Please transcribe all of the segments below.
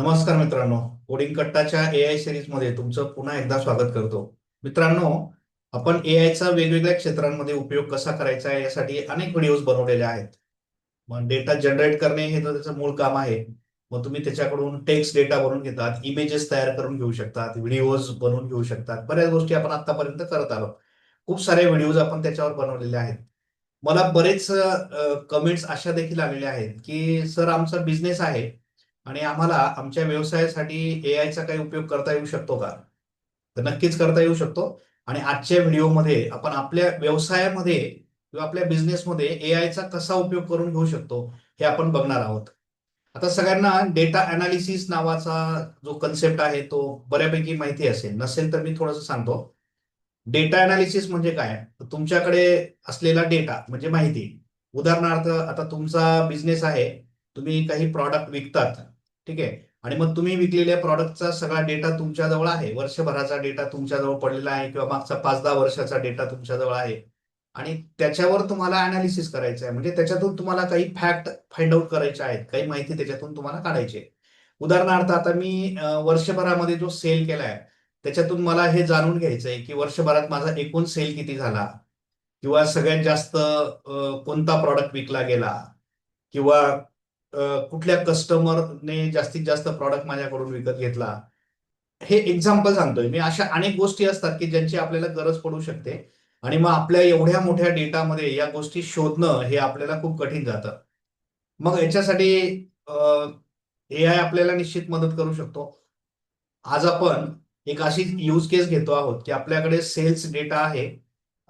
नमस्कार मित्रांनो. Coding कट्टाच्या A I सिरीजमध्ये तुमचं पुन्हा एकदा स्वागत करतो. मित्रांनो आपण ए आयचा वेगवेगळ्या क्षेत्रांमध्ये उपयोग कसा करायचा आहे यासाठी अनेक व्हिडिओज बनवलेले आहेत. मग डेटा जनरेट करणे हे तर त्याचं मूळ काम आहे. मग तुम्ही त्याच्याकडून टेक्स्ट डेटा बनवून घेतात इमेजेस तयार करून घेऊ शकतात व्हिडिओज बनवून घेऊ शकतात. बऱ्याच गोष्टी आपण आतापर्यंत करत आलो. खूप सारे व्हिडिओज आपण त्याच्यावर बनवलेले आहेत. मला बरेच कमेंट्स अशा देखील आलेल्या आहेत की सर आमचा बिझनेस आहे. आणि आम्हाला आमच्या व्यवसायासाठी ए आयचा काही उपयोग करता येऊ शकतो का? तर नक्कीच करता येऊ शकतो. आणि आजच्या व्हिडिओमध्ये आपण आपल्या व्यवसायामध्ये किंवा आपल्या बिझनेसमध्ये ए आयचा कसा उपयोग करून घेऊ शकतो हे आपण बघणार आहोत. आता सगळ्यांना डेटा अनालिसिस नावाचा जो कन्सेप्ट आहे तो बऱ्यापैकी माहिती असेल. नसेल तर मी थोडंसं सांगतो. डेटा अनालिसिस म्हणजे काय? तुमच्याकडे असलेला डेटा म्हणजे माहिती. उदाहरणार्थ आता तुमचा बिझनेस आहे. तुम्ही काही प्रॉडक्ट विकतात ठीक आहे? आणि मग तुम्ही विकलेल्या प्रॉडक्टचा सगळा डेटा तुमच्याजवळ आहे. वर्षभराचा डेटा तुमच्याजवळ पडलेला आहे किंवा मागचा पाच दहा वर्षाचा डेटा तुमच्याजवळ आहे. आणि त्याच्यावर तुम्हाला अनालिसिस करायचं आहे. म्हणजे त्याच्यातून तुम्हाला काही फॅक्ट फाइंड आउट करायचे आहेत. काही माहिती त्याच्यातून तुम्हाला काढायची आहे. उदाहरणार्थ आता मी वर्षभरामध्ये जो सेल केलाय त्याच्यातून मला हे जाणून घ्यायचं आहे की वर्षभरात माझा एकूण सेल किती झाला? किंवा सगळ्यात जास्त कोणता प्रॉडक्ट विकला गेला? किंवा कुठल्या कस्टमरने जास्तीत जास्त प्रॉडक्ट माझ्याकडून विकत घेतला? हे एक्झाम्पल सांगतोय मी. अशा अनेक गोष्टी असतात की ज्यांची आपल्याला गरज पडू शकते आणि मग आपल्या एवढ्या मोठ्या डेटामध्ये या गोष्टी शोधणं हे आपल्याला खूप कठीण जातं. मग याच्यासाठी ए आय आपल्याला निश्चित मदत करू शकतो. आज आपण एक अशी यूज केस घेतो आहोत की आपल्याकडे सेल्स डेटा आहे.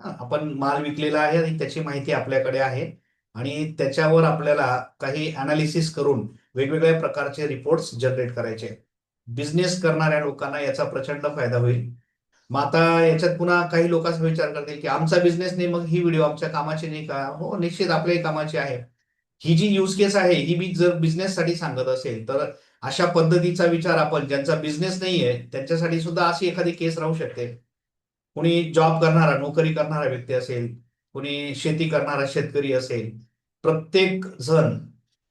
आपण माल विकलेला आहे आणि त्याची माहिती आपल्याकडे आहे. आणि त्याच्यावर आपल्याला काही अनालिसिस करून वेगवेगळ्या प्रकारचे रिपोर्ट्स जनरेट करायचे. बिझनेस करणाऱ्या लोकांना याचा प्रचंड फायदा होईल. मग आता याच्यात पुन्हा काही लोक विचार करतील की आमचा बिझनेस नाही मग ही व्हिडिओ आमच्या कामाची नाही का? हो निश्चित आपल्याही कामाची आहे. ही जी यूज केस आहे ही मी जर बिझनेससाठी सांगत असेल तर अशा पद्धतीचा विचार आपण ज्यांचा बिझनेस नाहीये त्यांच्यासाठी सुद्धा अशी एखादी केस राहू शकते. कुणी जॉब करणारा नोकरी करणारा व्यक्ती असेल कुणी शेती करणारा शेतकरी असेल प्रत्येक जण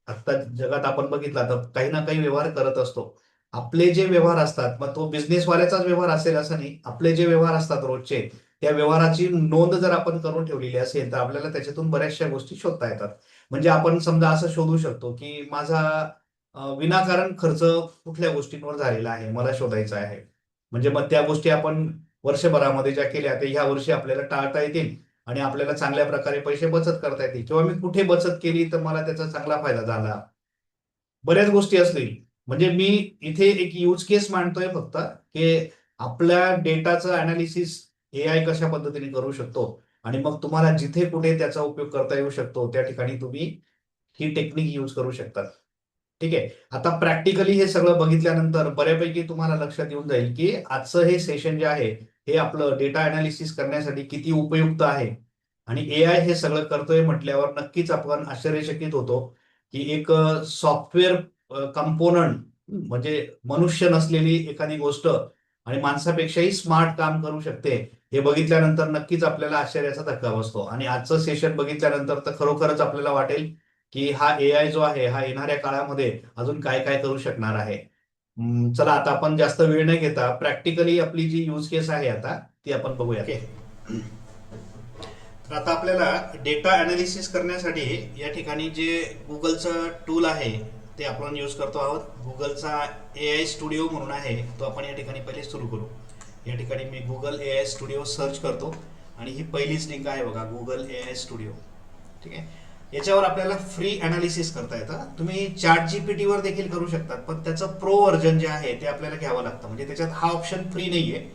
आता जगात आपण बघितला तर काही ना काही व्यवहार करत असतो. आपले जे व्यवहार असतात मग तो बिझनेसवाल्याचाच व्यवहार असेल असं नाही. आपले जे व्यवहार असतात रोजचे त्या व्यवहाराची नोंद जर आपण करून ठेवलेली असेल तर आपल्याला त्याच्यातून बऱ्याचशा गोष्टी शोधता येतात. म्हणजे आपण समजा असं शोधू शकतो की माझा विनाकारण खर्च कुठल्या गोष्टींवर झालेला आहे मला शोधायचा आहे. म्हणजे मग त्या गोष्टी आपण वर्षभरामध्ये ज्या केल्या त्या ह्या वर्षी आपल्याला टाळता येतील. आणि आपल्याला चांगल्या प्रकारे पैसे बचत करता येतील. किंवा मी कुठे बचत केली तर मला त्याचा चांगला फायदा झाला. बऱ्याच गोष्टी असतील. म्हणजे मी इथे एक यूज केस मांडतोय फक्त की आपल्या डेटाचं अनालिसिस ए आय कशा पद्धतीने करू शकतो? आणि मग तुम्हाला जिथे कुठे त्याचा उपयोग करता येऊ शकतो त्या ठिकाणी तुम्ही ही टेक्निक यूज करू शकतात ठीक आहे? आता प्रॅक्टिकली हे सगळं बघितल्यानंतर बऱ्यापैकी तुम्हाला लक्षात येऊन जाईल की आजचं हे सेशन जे आहे हे आपलं डेटा अनालिसिस करण्यासाठी किती उपयुक्त आहे? आणि ए आय हे सगळं करतोय म्हटल्यावर नक्कीच आपण आश्चर्यचकित होतो की एक सॉफ्टवेअर कंपोनंट म्हणजे मनुष्य नसलेली एखादी गोष्ट आणि माणसापेक्षाही स्मार्ट काम करू शकते हे बघितल्यानंतर नक्कीच आपल्याला आश्चर्याचा धक्का बसतो. आणि आजचं सेशन बघितल्यानंतर तर खरोखरच आपल्याला वाटेल की हा ए आय जो आहे हा येणाऱ्या काळामध्ये अजून काय काय करू शकणार आहे? चला आता आपण जास्त वेळ न घेता प्रॅक्टिकली आपली जी यूज केस आहे आता ती आपण बघूया तर आता आपल्याला डेटा अनालिसिस करण्यासाठी या ठिकाणी जे गुगलचं टूल आहे ते आपण यूज करतो आहोत. गुगलचा ए आय स्टुडिओ म्हणून आहे तो आपण या ठिकाणी पहिले सुरू करू. या ठिकाणी मी Google A I studio search करतो. आणि ही पहिलीच लिंक आहे बघा गुगल ए आय स्टुडिओ ठीक आहे? याच्यावर आपल्याला फ्री अनालिसिस करता येतं. तुम्ही चॅट जीपीटी वर देखील करू शकतात पण त्याचं प्रो व्हर्जन जे आहे ते आपल्याला घ्यावं लागतं. म्हणजे त्याच्यात हा ऑप्शन फ्री नाहीये.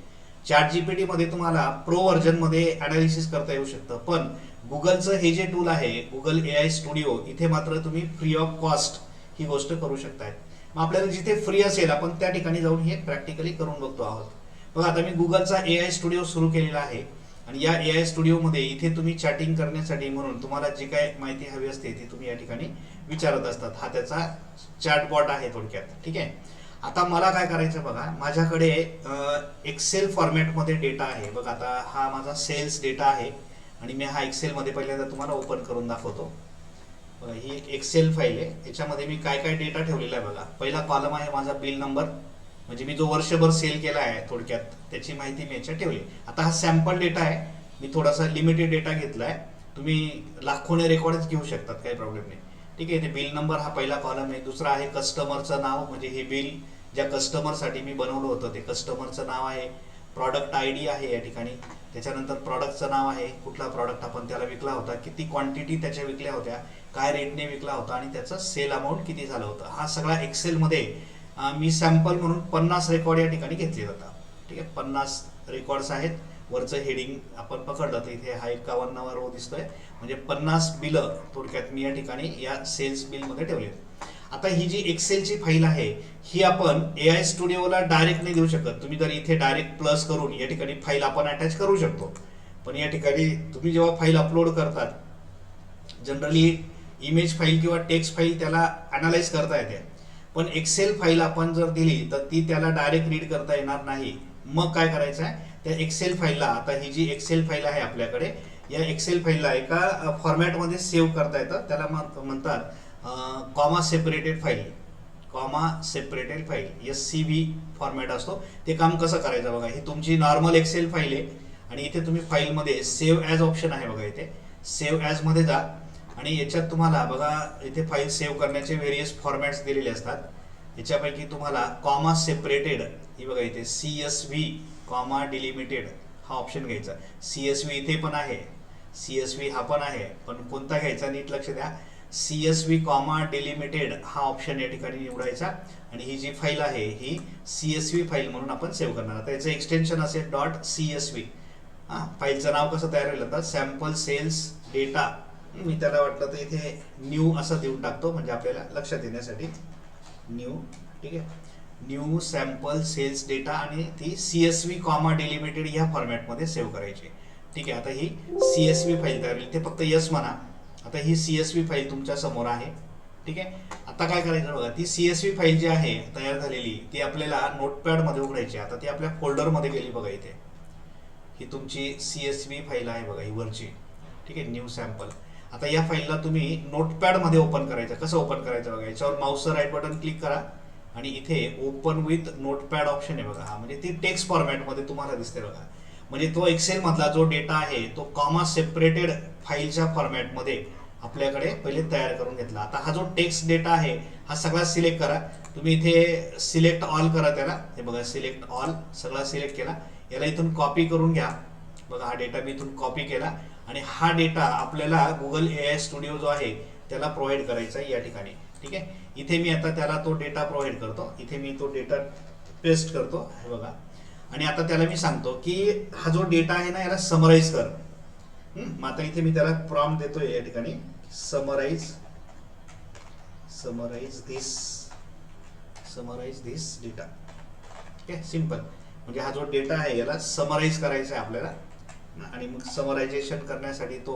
चॅट जीपीटी मध्ये तुम्हाला प्रो व्हर्जनमध्ये अनालिसिस करता येऊ शकतं. पण गुगलचं हे जे टूल आहे गुगल ए आय स्टुडिओ इथे मात्र तुम्ही फ्री ऑफ कॉस्ट ही गोष्ट करू शकताय. मग आपल्याला जिथे फ्री असेल आपण त्या ठिकाणी जाऊन हे प्रॅक्टिकली करून बघतो आहोत. बघा आता मी गुगलचा ए आय स्टुडिओ सुरू केलेला आहे. आणि या ए आय स्टुडिओमध्ये इथे तुम्ही चॅटिंग करण्यासाठी म्हणून तुम्हाला जी काय माहिती हवी असते ती तुम्ही या ठिकाणी विचारत असतात. हा त्याचा चॅटबॉट आहे थोडक्यात. ठीक आहे? आता मला काय करायचं बघा माझ्याकडे एक्सेल फॉर्मॅटमध्ये डेटा आहे. बघा आता हा माझा सेल्स डेटा आहे आणि मी हा एक्सेलमध्ये पहिल्यांदा तुम्हाला ओपन करून दाखवतो. ही एक एक्सेल फाईल आहे. याच्यामध्ये मी काय काय डेटा ठेवलेला आहे बघा. पहिला कॉलम आहे माझा बिल नंबर म्हणजे मी जो वर्षभर सेल केला आहे थोडक्यात त्याची माहिती मी याच्यात ठेवली. आता हा सॅम्पल डेटा आहे. मी थोडासा लिमिटेड डेटा घेतला आहे तुम्ही लाखोने रेकॉर्डच घेऊ शकतात काही प्रॉब्लेम नाही. ठीक आहे ते बिल नंबर हा पहिला कॉलम आहे. दुसरा आहे कस्टमरचं नाव. म्हणजे हे बिल ज्या कस्टमरसाठी मी बनवलं होतं ते कस्टमरचं नाव आहे. प्रॉडक्ट आय डी आहे या ठिकाणी. त्याच्यानंतर प्रॉडक्टचं नाव आहे. कुठला प्रॉडक्ट आपण त्याला विकला होता किती क्वांटिटी त्याच्या विकल्या होत्या काय रेटने विकला होता आणि त्याचं सेल अमाऊंट किती झालं होतं. हा सगळा एक्सेलमध्ये मी सॅम्पल म्हणून पन्नास रेकॉर्ड या ठिकाणी घेतले जातात ठीक आहे? पन्नास रेकॉर्ड्स आहेत. वरचं हेडिंग आपण पकडलं तर इथे हा एकावन्नावा रो दिसतोय. म्हणजे पन्नास बिलं थोडक्यात मी या ठिकाणी या सेल्स बिलमध्ये ठेवले आता ही जी एक्सेलची फाईल आहे ही आपण ए आय स्टुडिओला डायरेक्ट नाही देऊ शकत. तुम्ही जर इथे डायरेक्ट प्लस करून या ठिकाणी फाईल आपण अटॅच करू शकतो. पण या ठिकाणी तुम्ही जेव्हा फाईल अपलोड करतात जनरली इमेज फाईल किंवा टेक्स्ट फाईल त्याला अनालाइज करता येते. पण एक्सेल फाईल आपण जर दिली तर ती त्याला डायरेक्ट रीड करता येणार नाही. मग काय करायचं आहे त्या एक्सेल फाईलला आता ही जी एक्सेल फाईल आहे आपल्याकडे या एक्सेल फाईलला एका फॉर्मॅटमध्ये सेव्ह करता येतं. त्याला म्हण- म्हणतात comma separated file comma separated file S C V format असतो. ते काम कसं करायचं बघा ही तुमची नॉर्मल एक्सेल फाईल आहे. आणि इथे तुम्ही फाईलमध्ये सेव्ह ॲज ऑप्शन आहे बघा इथे. सेव्ह ॲजमध्ये जा. आणि याच्यात तुम्हाला बघा इथे फाईल सेव्ह करण्याचे व्हेरियस फॉर्मॅट्स दिलेले असतात. याच्यापैकी तुम्हाला कॉमा सेपरेटेड ही बघा इथे C S V comma delimited हा ऑप्शन घ्यायचा. सी एस व्ही इथे पण आहे. सी एस व्ही हा पण आहे. पण कोणता घ्यायचा नीट लक्ष द्या. C S V comma delimited हा ऑप्शन या ठिकाणी निवडायचा. आणि ही जी फाईल आहे ही सी एस व्ही फाईल म्हणून आपण सेव्ह करणार. आता याचं एक्सटेन्शन असेल डॉट सी एस व्ही हां फाईलचं नाव कसं तयार होईल आता? सॅम्पल सेल्स डेटा मी त्याला वाटलं तर इथे न्यू असं देऊन टाकतो म्हणजे आपल्याला लक्षात येण्यासाठी. न्यू ठीक आहे? न्यू सॅम्पल सेल्स डेटा आणि ती C S V comma delimited ह्या फॉर्मॅटमध्ये सेव्ह करायची. ठीक आहे? आता ही सी एस व्ही फाईल तयार होईल. ते फक्त यस म्हणा. आता ही सी एस व्ही फाईल तुमच्यासमोर आहे. ठीक आहे? आता काय करायचं बघा ती सी एस व्ही फाईल जी आहे तयार झालेली ती आपल्याला नोटपॅडमध्ये उघडायची आता ती आपल्या फोल्डरमध्ये गेली बघा इथे. ही तुमची सी एस व्ही फाईल आहे बघा ही वरची. ठीक आहे? न्यू सॅम्पल आता या फाईलला तुम्ही नोटपॅडमध्ये ओपन करायचं. कसं ओपन करायचं बघा? याच्यावर माऊसचं राईट बटन क्लिक करा. आणि इथे ओपन विथ नोटपॅड ऑप्शन आहे बघा. हा म्हणजे ती टेक्स्ट फॉर्मॅटमध्ये तुम्हाला दिसते बघा. म्हणजे तो एक्सेलमधला जो डेटा आहे तो कॉमा सेपरेटेड फाईलच्या फॉर्मॅटमध्ये आपल्याकडे पहिले तयार करून घेतला. आता हा जो टेक्स्ट डेटा आहे हा सगळा सिलेक्ट करा. तुम्ही इथे सिलेक्ट ऑल करा त्याला. हे बघा सिलेक्ट ऑल सगळा सिलेक्ट केला. याला इथून कॉपी करून घ्या. बघा हा डेटा मी इथून कॉपी केला. आणि हा डेटा आपल्याला गुगल ए आय स्टुडिओ जो आहे त्याला प्रोव्हाइड करायचा आहे या ठिकाणी. ठीक आहे? इथे मी आता त्याला तो डेटा प्रोव्हाइड करतो. इथे मी तो डेटा पेस्ट करतो. हे बघा. आणि आता त्याला मी सांगतो की हा जो डेटा आहे ना याला समराईज कर. मग आता इथे मी त्याला प्रॉम देतोय या ठिकाणी. Summarise summarise this summarise this data ठीक आहे? सिंपल म्हणजे हा जो डेटा आहे याला समराईज करायचा आहे आपल्याला. आणि मग समरायझेशन करण्यासाठी तो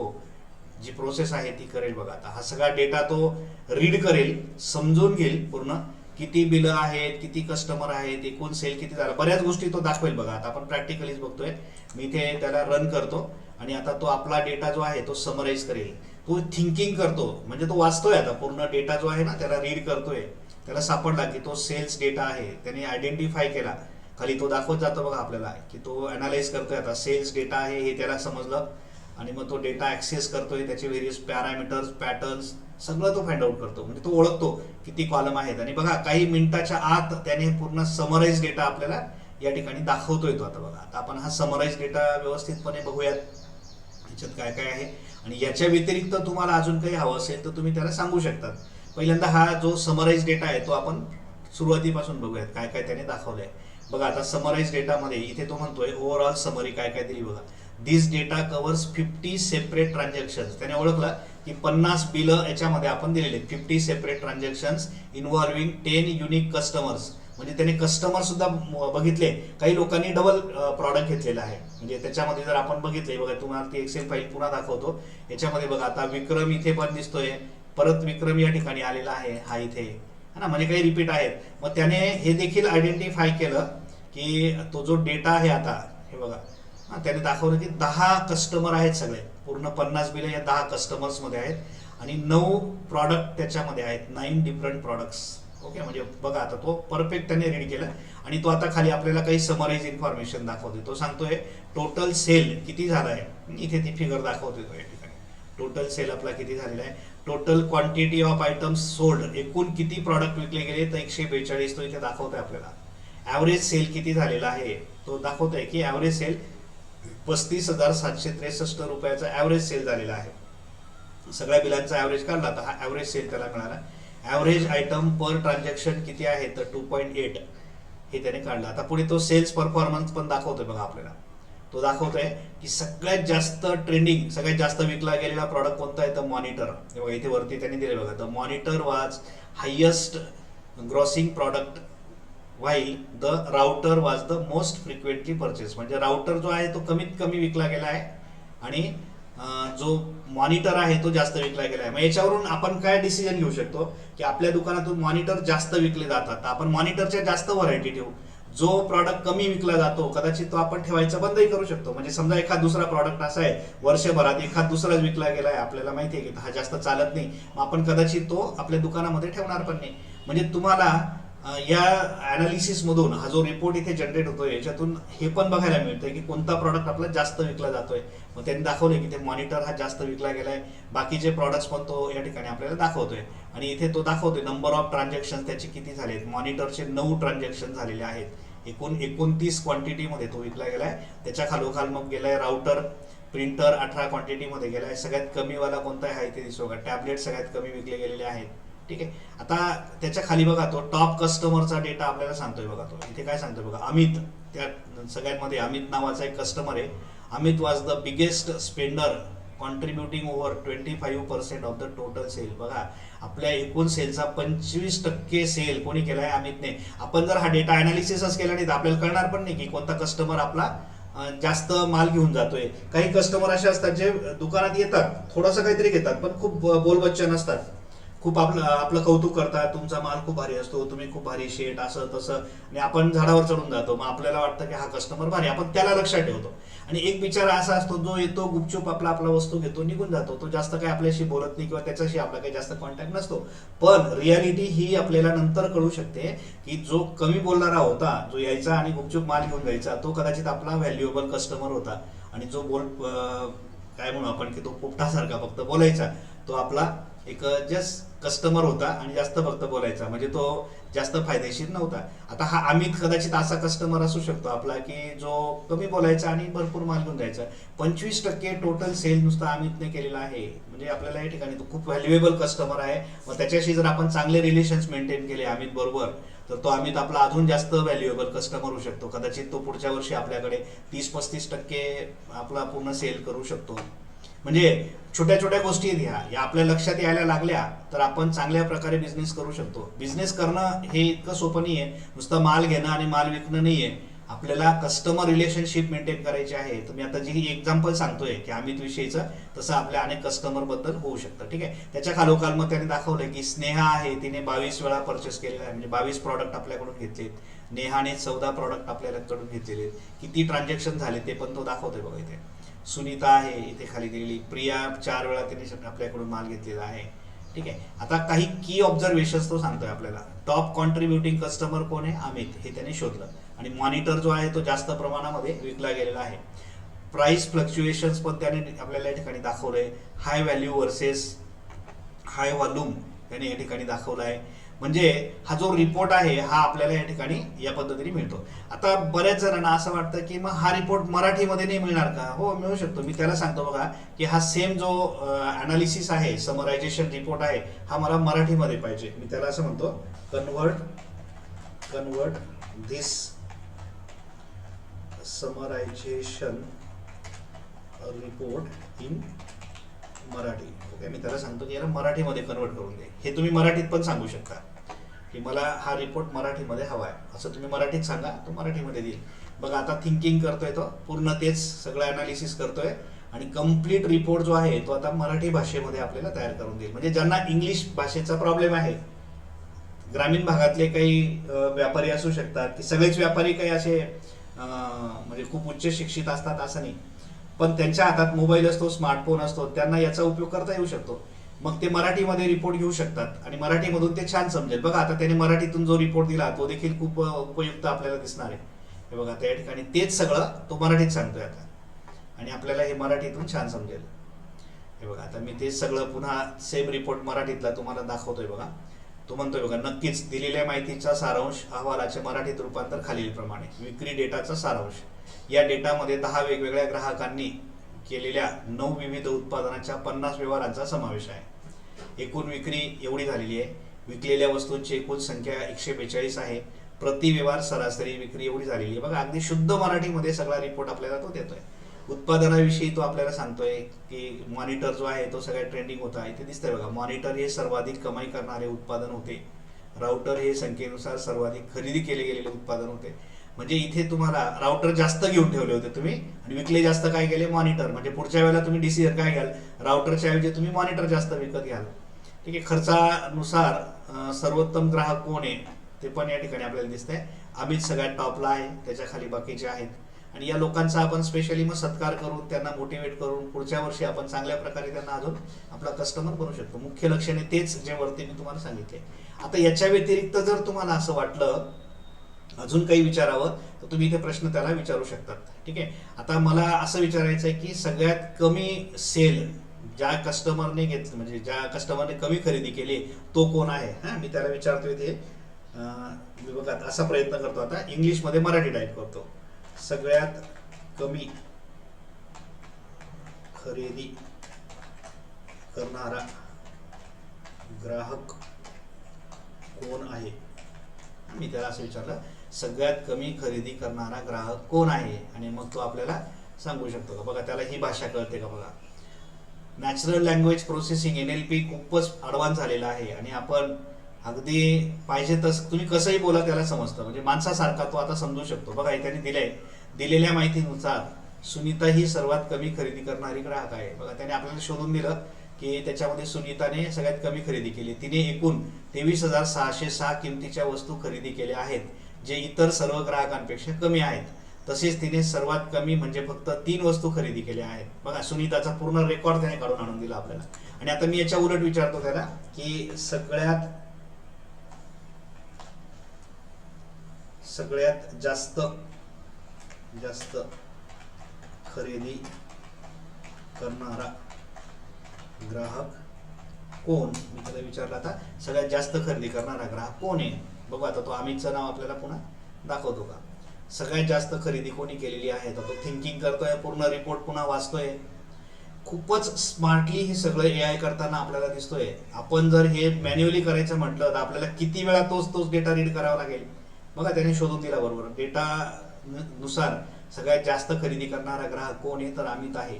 जी प्रोसेस आहे ती करेल बघा आता. हा सगळा डेटा तो रीड करेल समजून घेईल पूर्ण. किती बिलं आहेत किती कस्टमर आहेत एकूण सेल किती झाला बऱ्याच गोष्टी तो दाखवेल बघा. आता आपण प्रॅक्टिकलीच बघतोय. मी इथे त्याला रन करतो आणि आता तो आपला डेटा जो आहे तो समराईज करेल. तो थिंकिंग करतो. म्हणजे तो वाचतोय आता. पूर्ण डेटा जो आहे ना त्याला रीड करतोय. त्याला सापडला की तो सेल्स डेटा आहे. त्याने आयडेंटिफाय केला. खाली तो दाखवत जातो बघा आपल्याला की तो अनालाइज करतोय आता. सेल्स डेटा आहे हे त्याला समजलं. आणि मग तो डेटा ऍक्सेस करतोय त्याचे व्हेरियस पॅरामीटर्स पॅटर्न्स सगळं तो फाइंड आउट करतो. म्हणजे तो ओळखतो किती कॉलम आहेत. आणि बघा काही मिनिटाच्या आत त्याने पूर्ण समराईज डेटा आपल्याला या ठिकाणी दाखवतोय तो आता बघा. आता आपण हा समराईज डेटा व्यवस्थितपणे बघूयात. याच्यात काय काय आहे. आणि याच्या व्यतिरिक्त तुम्हाला अजून काही हवं असेल तर तुम्ही त्याला सांगू शकतात. पहिल्यांदा हा जो समराईज डेटा आहे तो आपण सुरुवातीपासून बघूयात. काय काय त्याने दाखवलंय. बघा आता समराईज डेटामध्ये इथे तो म्हणतोय ओव्हरऑल समरी काय काय दिली बघा. This data covers fifty separate transaction त्याने ओळखलं की पन्नास बिलं याच्यामध्ये आपण दिलेले आहेत. Fifty separate transactions involving ten unique customers म्हणजे त्याने कस्टमर सुद्धा बघितले. काही लोकांनी डबल प्रॉडक्ट घेतलेला आहे. म्हणजे त्याच्यामध्ये जर आपण बघितले बघा तुम्हाला ती एक्सेल फाईल पुन्हा दाखवतो. याच्यामध्ये बघा आता विक्रम इथे पण दिसतोय. परत विक्रम या ठिकाणी आलेला आहे. हा इथे. है ना म्हणजे काही रिपीट आहेत. मग त्याने हे देखील आयडेंटिफाय केलं की तो जो डेटा आहे आता हे बघा त्याने दाखवलं की दहा कस्टमर आहेत सगळे. पूर्ण पन्नास बिल या दहा कस्टमर्समध्ये आहेत आणि नऊ प्रॉडक्ट त्याच्यामध्ये आहेत. नाईन डिफरंट प्रॉडक्ट्स ओके म्हणजे बघा आता तो परफेक्ट त्याने रीड केला आणि तो आता खाली आपल्याला काही समराईज इन्फॉर्मेशन दाखवतोय. तो सांगतोय टोटल सेल किती झाला आहे इथे ती फिगर दाखवतोय तो या ठिकाणी. टोटल सेल आपला किती झालेला आहे? Total quantity of items sold एकूण किती प्रॉडक्ट विकले गेले तर एकशे बेचाळीस तो इथे दाखवतोय आपल्याला. ॲव्हरेज सेल किती झालेला आहे? तो दाखवतोय की ॲव्हरेज सेल पस्तीस हजार सातशे त्रेसष्ट रुपयाचा ॲव्हरेज सेल झालेला आहे. सगळ्या बिलांचा ॲव्हरेज काढला तर हा ॲव्हरेज सेल त्याला मिळाला. ॲव्हरेज आयटम पर ट्रान्झॅक्शन किती आहे? तर टू पॉईंट एट हे त्याने काढलं. आता पुढे तो सेल्स परफॉर्मन्स पण दाखवतोय बघा आपल्याला. तो दाखवतोय की सगळ्यात जास्त ट्रेंडिंग सगळ्यात जास्त विकला गेलेला प्रॉडक्ट कोणता आहे? तर मॉनिटर बघा इथे वरती त्यांनी दिले बघा. तर monitor was highest grossing product while the router was the most frequently purchase म्हणजे राउटर जो आहे तो कमीत कमी विकला गेला आहे. आणि जो मॉनिटर आहे तो जास्त विकला गेला आहे. मग याच्यावरून आपण काय डिसिजन घेऊ शकतो? की आपल्या दुकानातून मॉनिटर जास्त विकले जातात. तर आपण मॉनिटरच्या जास्त व्हरायटी ठेवू. जो प्रॉडक्ट कमी विकला जातो कदाचित तो आपण ठेवायचा बंदही करू शकतो. म्हणजे समजा एखाद दुसरा प्रॉडक्ट असा आहे वर्षभरात एखाद दुसराच विकला गेला आहे आपल्याला माहिती आहे की हा जास्त चालत नाही मग आपण कदाचित तो आपल्या दुकानामध्ये ठेवणार पण नाही. म्हणजे तुम्हाला या अनालिसिसमधून हा जो रिपोर्ट इथे जनरेट होतो याच्यातून हे पण बघायला मिळतं की कोणता प्रॉडक्ट आपला जास्त विकला जातोय. मग त्यांनी दाखवले की ते मॉनिटर हा जास्त विकला गेलाय. बाकीचे प्रॉडक्ट्स पण तो या ठिकाणी आपल्याला दाखवतोय. आणि इथे तो दाखवतोय नंबर ऑफ ट्रान्झॅक्शन त्याचे किती झाले आहेत. मॉनिटरचे नऊ ट्रान्झॅक्शन झालेले आहेत. एकूण एकोणतीस क्वांटिटीमध्ये तो विकला गेलाय. त्याच्या खालोखाल मग गेलाय राउटर प्रिंटर अठरा क्वांटिटीमध्ये गेलाय. सगळ्यात कमीवाला कोणता आहे? इथे दिसतो का टॅबलेट सगळ्यात कमी विकले गेलेले आहेत. ठीक आहे? आता त्याच्याखाली बघा तो टॉप कस्टमरचा डेटा आपल्याला सांगतोय बघा तो. इथे काय सांगतोय बघा? अमित. त्या सगळ्यांमध्ये अमित नावाचा एक कस्टमर आहे. Amit was the biggest spender contributing over twenty five percent of the total sale बघा आपल्या एकूण सेलचा पंचवीस टक्के सेल कोणी केला आहे अमितने. आपण जर हा डेटा अनालिसिसच केला नाही तर आपल्याला कळणार पण नाही की कोणता कस्टमर आपला जास्त माल घेऊन जातोय. काही कस्टमर असे असतात जे दुकानात येतात थोडंसं काहीतरी घेतात पण खूप बोलबच्चन नसतात खूप आपलं आपलं कौतुक करतात तुमचा माल खूप भारी असतो तुम्ही खूप भारी शेट असं तसं आणि आपण झाडावर चढून जातो. मग आपल्याला वाटतं की हा कस्टमर भारी आपण त्याला लक्षात ठेवतो. आणि एक विचार असा असतो जो येतो गुपचूप आपला आपला वस्तू घेतो निघून जातो. तो जास्त काही आपल्याशी बोलत नाही किंवा त्याच्याशी आपला काही जास्त कॉन्टॅक्ट नसतो. पण रियालिटी ही आपल्याला नंतर कळू शकते की जो कमी बोलणारा होता जो यायचा आणि गुपचूप माल घेऊन जायचा तो कदाचित आपला व्हॅल्युएबल कस्टमर होता. आणि जो बोल काय म्हणू आपण की तो पोपटासारखा फक्त बोलायचा तो आपला एक जस्ट कस्टमर होता आणि जास्त फक्त बोलायचा. म्हणजे तो जास्त फायदेशीर नव्हता. आता हा अमित कदाचित असा कस्टमर असू शकतो आपला की जो कमी बोलायचा आणि भरपूर माल घेऊन जायचा. पंचवीस टक्के टोटल सेल नुसता अमितने केलेला आहे. म्हणजे आपल्याला या ठिकाणी तो खूप व्हॅल्युएबल कस्टमर आहे. मग त्याच्याशी जर आपण चांगले रिलेशन्स मेंटेन केले अमित बरोबर तर तो अमित आपला अजून जास्त व्हॅल्युएबल कस्टमर होऊ शकतो. कदाचित तो पुढच्या वर्षी आपल्याकडे तीस पस्तीस टक्के आपला पूर्ण सेल करू शकतो. म्हणजे छोट्या छोट्या गोष्टी आहेत ह्या या आपल्या लक्षात यायला लागल्या तर आपण चांगल्या प्रकारे बिझनेस करू शकतो. बिझनेस करणं हे इतकं सोपं नाही आहे नुसतं माल घेणं आणि माल विकणं नाही आहे आपल्याला कस्टमर रिलेशनशिप मेंटेन करायची आहे. तर मी आता जी एक्झाम्पल सांगतोय की अमित विषयीचं तसं आपल्या अनेक कस्टमरबद्दल होऊ शकतं. ठीक आहे? त्याच्या खालोखाल मग त्याने दाखवलं की स्नेहा आहे तिने बावीस वेळा परचेस केलेला आहे. म्हणजे बावीस प्रॉडक्ट आपल्याकडून घेतलेत. नेहाने चौदा प्रॉडक्ट आपल्याकडून घेतलेले आहेत. किती ट्रान्झॅक्शन झाले ते पण तो दाखवतोय बघा इथे. सुनीता आहे इथे खाली दिलेली प्रिया चार वेळा तिने आपल्याकडून माल घेतलेला आहे. ठीक आहे? आता काही की ऑब्झर्वेशन्स तो सांगतोय आपल्याला. टॉप कॉन्ट्रीब्युटिंग कस्टमर कोण आहे? अमित. हे त्याने शोधलं. आणि मॉनिटर जो आहे तो जास्त प्रमाणामध्ये विकला गेलेला आहे. प्राइस फ्लक्च्युएशन्स पण त्याने आपल्याला या ठिकाणी दाखवलंय. High value versus high volume त्याने या ठिकाणी दाखवलं आहे म्हणजे हा जो रिपोर्ट आहे हा आपल्याला या ठिकाणी या पद्धतीने मिळतो. आता बऱ्याच जणांना असं वाटतं की मग हा रिपोर्ट मराठीमध्ये नाही मिळणार का? हो मिळू शकतो. मी त्याला सांगतो बघा की हा सेम जो अनालिसिस आहे समरायझेशन रिपोर्ट आहे हा मला मराठीमध्ये पाहिजे. मी त्याला असं म्हणतो convert convert this summarisation report in Marathi. Okay मी त्याला सांगतो की याला मराठीमध्ये कन्वर्ट करून दे. हे तुम्ही मराठीत पण सांगू शकता. की मला हा रिपोर्ट मराठीमध्ये हवा आहे असं तुम्ही मराठीत सांगा तो मराठीमध्ये देईल. बघा आता थिंकिंग करतोय तो. पूर्ण तेच सगळं अनालिसिस करतोय. आणि कंप्लीट रिपोर्ट जो आहे तो आता मराठी भाषेमध्ये आपल्याला तयार करून देईल. म्हणजे ज्यांना इंग्लिश भाषेचा प्रॉब्लेम आहे ग्रामीण भागातले काही व्यापारी असू शकतात की सगळेच व्यापारी काही असे म्हणजे खूप उच्च शिक्षित असतात असं नाही. पण त्यांच्या हातात मोबाईल असतो स्मार्टफोन असतो त्यांना याचा उपयोग करता येऊ शकतो. मग ते मराठीमध्ये रिपोर्ट घेऊ शकतात. आणि मराठीमधून ते छान समजेल. बघा आता त्याने मराठीतून जो रिपोर्ट दिला तो देखील खूप उपयुक्त आपल्याला दिसणार आहे. हे बघा त्या ठिकाणी तेच सगळं तो मराठीत सांगतोय आता. आणि आपल्याला हे मराठीतून छान समजेल. हे बघा आता मी तेच सगळं पुन्हा सेम रिपोर्ट मराठीतला तुम्हाला दाखवतोय बघा. तो म्हणतोय बघा नक्कीच दिलेल्या माहितीचा सारांश अहवालाचे मराठीत रूपांतर खालीलप्रमाणे विक्री डेटाचा सारांश. या डेटामध्ये दहा वेगवेगळ्या ग्राहकांनी केलेल्या नऊ विविध उत्पादनाच्या पन्नास व्यवहारांचा समावेश आहे. एकूण विक्री एवढी झालेली आहे. विकलेल्या वस्तूंची एकूण संख्या एकशे बेचाळीस आहे. प्रति व्यवहार सरासरी विक्री एवढी झालेली आहे. बघा अगदी शुद्ध मराठीमध्ये सगळा रिपोर्ट आपल्याला तो देतोय. उत्पादनाविषयी तो आपल्याला सांगतोय की मॉनिटर जो आहे तो सगळ्या ट्रेंडिंग होता. इथे दिसतंय बघा मॉनिटर हे सर्वाधिक कमाई करणारे उत्पादन होते. राउटर हे संख्येनुसार सर्वाधिक खरेदी केले गेलेले उत्पादन होते. म्हणजे इथे तुम्हाला राउटर जास्त घेऊन ठेवले होते तुम्ही. आणि विकले जास्त काय केले मॉनिटर म्हणजे पुढच्या वेळेला तुम्ही डिसिजन काय घ्याल? राउटरच्या ऐवजी तुम्ही मॉनिटर जास्त विकत घ्याल. ठीक आहे खर्चानुसार सर्वोत्तम ग्राहक कोण आहे? ते पण या ठिकाणी आपल्याला दिसतंय. अमित सगळ्यात टॉपला आहे त्याच्याखाली बाकीचे आहेत. आणि या लोकांचा आपण स्पेशली मग सत्कार करून त्यांना मोटिवेट करून पुढच्या वर्षी आपण चांगल्या प्रकारे त्यांना अजून आपला कस्टमर बनवू शकतो. मुख्य लक्षणे तेच जे वरती मी तुम्हाला सांगितले. आता याच्या व्यतिरिक्त जर तुम्हाला असं वाटलं अजून काही विचारावं तर तुम्ही इथे प्रश्न त्याला विचारू शकतात ठीक आहे? आता मला असं विचारायचं आहे की सगळ्यात कमी सेल ज्या कस्टमरने घेतलं म्हणजे ज्या कस्टमरने कमी खरेदी केली तो कोण आहे? हा मी त्याला विचारतोय ते अं, मी बघा असा प्रयत्न करतो आता. इंग्लिशमध्ये मराठी टाईप करतो. सगळ्यात कमी खरेदी करणारा ग्राहक कोण आहे? मी त्याला असं विचारलं. सगळ्यात कमी खरेदी करणारा ग्राहक कोण आहे? आणि मग तो आपल्याला सांगू शकतो का? बघा त्याला ही भाषा कळते का बघा? Natural language processing N L P खूपच अडवान्स झालेला आहे. आणि आपण अगदी पाहिजे तसं तुम्ही कसंही बोला त्याला समजतं. म्हणजे माणसासारखा तो आता समजू शकतो. बघा हे त्यांनी दिलंय. दिलेल्या माहितीनुसार सुनीता ही सर्वात कमी खरेदी करणारी ग्राहक आहे. बघा त्याने आपल्याला शोधून दिलं की त्याच्यामध्ये सुनीताने सगळ्यात कमी खरेदी केली. तिने एकूण तेवीस हजार सहाशे सहा किमतीच्या वस्तू खरेदी केल्या आहेत. जे इतर सर्व ग्राहकांपेक्षा कमी आहेत. तसेच तिने सर्वात कमी म्हणजे फक्त तीन वस्तू खरेदी केल्या आहेत. बघा सुनीताचा पूर्ण रेकॉर्ड त्याने काढून आणून दिला आपल्याला. आणि आता मी याच्या उलट विचारतो त्याला की सगळ्यात सगळ्यात जास्त जास्त खरेदी करणारा ग्राहक कोण? मी त्याला विचारला आता. सगळ्यात जास्त खरेदी करणारा ग्राहक कोण आहे? बघू आता तो अमितचं नाव आपल्याला पुन्हा दाखवतो का? सगळ्यात जास्त खरेदी कोणी केलेली आहे? तर तो थिंकिंग करतोय पूर्ण रिपोर्ट पुन्हा वाचतोय. खूपच स्मार्टली हे सगळं ए आय करताना आपल्याला दिसतोय. आपण जर हे मॅन्युअली करायचं म्हटलं तर आपल्याला किती वेळा तोच तोच डेटा रीड करावा लागेल? बघा त्याने शोधून दिला बरोबर. डेटा नुसार सगळ्यात जास्त खरेदी करणारा ग्राहक कोण आहे? तर अमित आहे.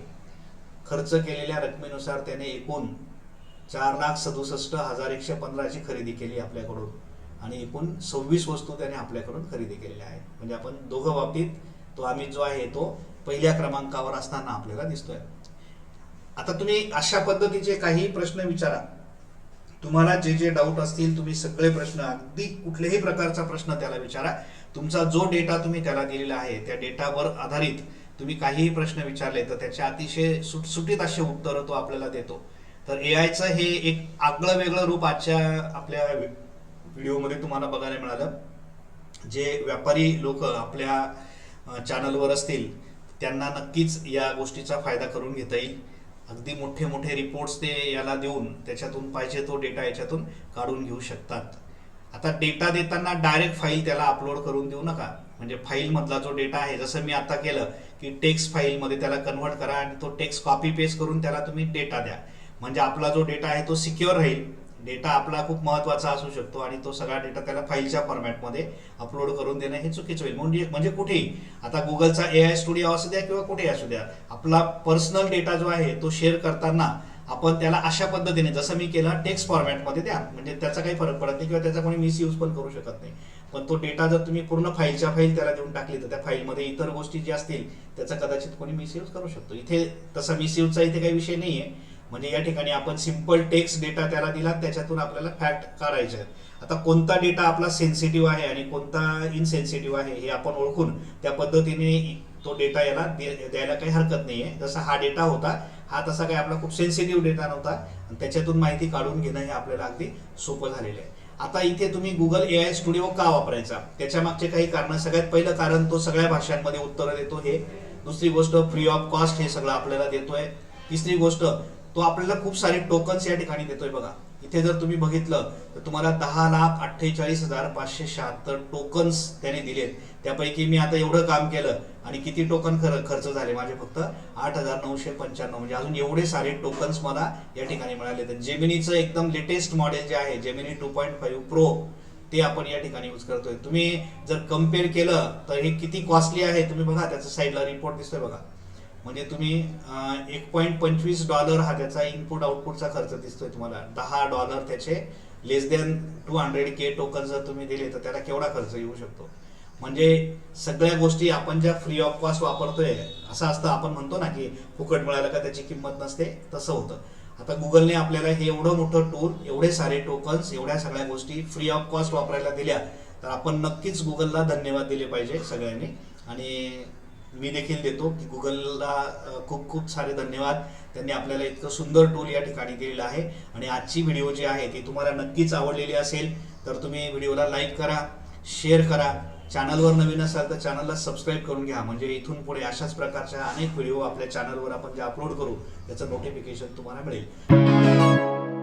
खर्च केलेल्या रकमेनुसार त्याने एकूण चार लाख सदुसष्ट हजार एकशे पंधराची खरेदी केली आपल्याकडून. आणि एकूण सव्वीस वस्तू त्याने आपल्याकडून खरेदी केलेल्या आहेत. म्हणजे आपण दोघं बाबतीत तो आम्ही जो आहे तो पहिल्या क्रमांकावर असताना आपल्याला दिसतोय. आता तुम्ही अशा पद्धतीचे काही प्रश्न विचारा. तुम्हाला जे जे डाऊट असतील तुम्ही सगळे प्रश्न अगदी कुठल्याही प्रकारचा प्रश्न त्याला विचारा. तुमचा जो डेटा तुम्ही त्याला दिलेला आहे त्या डेटावर आधारित तुम्ही काहीही प्रश्न विचारले तर त्याचे अतिशय सुटसुटीत असे उत्तरं तो आपल्याला देतो. तर ए आयचं हे एक आगळं वेगळं रूप आजच्या आपल्या व्हिडिओमध्ये तुम्हाला बघायला मिळालं. जे व्यापारी लोक आपल्या चॅनलवर असतील त्यांना नक्कीच या गोष्टीचा फायदा करून घेता येईल. अगदी मोठे मोठे रिपोर्ट्स ते याला देऊन त्याच्यातून पाहिजे तो डेटा याच्यातून काढून घेऊ शकतात. आता डेटा देताना डायरेक्ट फाईल त्याला अपलोड करून देऊ नका. म्हणजे फाईलमधला जो डेटा आहे जसं मी आता केलं की टेक्स्ट फाईलमध्ये त्याला कन्व्हर्ट करा आणि तो टेक्स्ट कॉपी पेस्ट करून त्याला तुम्ही डेटा द्या. म्हणजे आपला जो डेटा आहे तो सिक्युअर राहील. डेटा आपला खूप महत्त्वाचा असू शकतो आणि तो सगळा डेटा त्याला फाईलच्या फॉर्मॅटमध्ये अपलोड करून देणं हे चुकीचं होईल. म्हणजे म्हणजे कुठेही. आता गुगलचा ए आय स्टुडिओ असू द्या किंवा कुठेही असू द्या आपला पर्सनल डेटा जो आहे तो शेअर करताना आपण त्याला अशा पद्धतीने जसं मी केलं टेक्स्ट फॉर्मॅटमध्ये द्या. म्हणजे त्याचा काही फरक पडत नाही किंवा त्याचा कोणी मिसयूज पण करू शकत नाही. पण तो डेटा जर तुम्ही पूर्ण फाईलच्या फाईल त्याला देऊन टाकली तर त्या फाईलमध्ये इतर गोष्टी ज्या असतील त्याचा कदाचित कोणी मिसयूज करू शकतो. इथे तसा मिसयूजचा इथे काही विषय नाही आहे म्हणजे या ठिकाणी आपण सिंपल टेक्स्ट डेटा त्याला दिला त्याच्यातून आपल्याला फॅक्ट काढायचे आहेत. आता कोणता डेटा आपला सेन्सिटिव्ह आहे आणि कोणता इनसेन्सिटिव्ह आहे हे आपण ओळखून त्या पद्धतीने तो डेटा याला द्यायला काही हरकत नाही आहे जसा हा डेटा होता हा तसा काही आपला खूप सेन्सिटिव्ह डेटा नव्हता. आणि त्याच्यातून माहिती काढून घेणं हे आपल्याला अगदी सोपं झालेलं आहे. आता इथे तुम्ही गुगल ए आय स्टुडिओ का वापरायचा? त्याच्या मागचे काही कारण सगळ्यात पहिलं कारण तो सगळ्या भाषांमध्ये उत्तरं देतो हे. दुसरी गोष्ट फ्री ऑफ कॉस्ट हे सगळं आपल्याला देतोय. तिसरी गोष्ट तो आपल्याला खूप सारे टोकन्स या ठिकाणी देतोय बघा. इथे जर तुम्ही बघितलं तर तुम्हाला दहा लाख अठ्ठेचाळीस हजार पाचशे शहात्तर टोकन्स त्याने दिलेत. त्यापैकी मी आता एवढं काम केलं आणि किती टोकन खर्च झाले माझे फक्त आठ हजार नऊशे पंच्याण्णव. म्हणजे अजून एवढे सारे टोकन्स मला या ठिकाणी मिळाले तर जेमिनीचं एकदम लेटेस्ट मॉडेल जे आहे Gemini two point five pro ते आपण या ठिकाणी यूज करतोय. तुम्ही जर कंपेअर केलं तर हे किती कॉस्टली आहे तुम्ही बघा त्याचा साईडला रिपोर्ट दिसतोय बघा. म्हणजे तुम्ही एक पॉईंट पंचवीस डॉलर हा त्याचा इनपुट आउटपुटचा खर्च दिसतोय तुम्हाला. दहा डॉलर त्याचे less than two hundred K token जर तुम्ही दिले तर त्याला केवढा खर्च येऊ शकतो? म्हणजे सगळ्या गोष्टी आपण ज्या फ्री ऑफ कॉस्ट वापरतोय असं असतं आपण म्हणतो ना की फुकट मिळालं का त्याची किंमत नसते तसं होतं. आता गुगलने आपल्याला हे एवढं मोठं टूल एवढे सारे टोकन्स एवढ्या सगळ्या गोष्टी फ्री ऑफ कॉस्ट वापरायला दिल्या तर आपण नक्कीच गुगलला धन्यवाद दिले पाहिजे सगळ्यांनी. आणि मी देखील देतो की गुगलला खूप खूप सारे धन्यवाद. त्यांनी आपल्याला इतकं सुंदर टूल या ठिकाणी दिलेलं आहे. आणि आजची व्हिडिओ जी आहे ती तुम्हाला नक्कीच आवडलेली असेल तर तुम्ही व्हिडिओला लाईक करा शेअर करा. चॅनलवर नवीन असाल तर चॅनलला सबस्क्राईब करून घ्या. म्हणजे इथून पुढे अशाच प्रकारच्या अनेक व्हिडिओ आपल्या चॅनलवर आपण जे अपलोड करू त्याचं नोटिफिकेशन तुम्हाला मिळेल.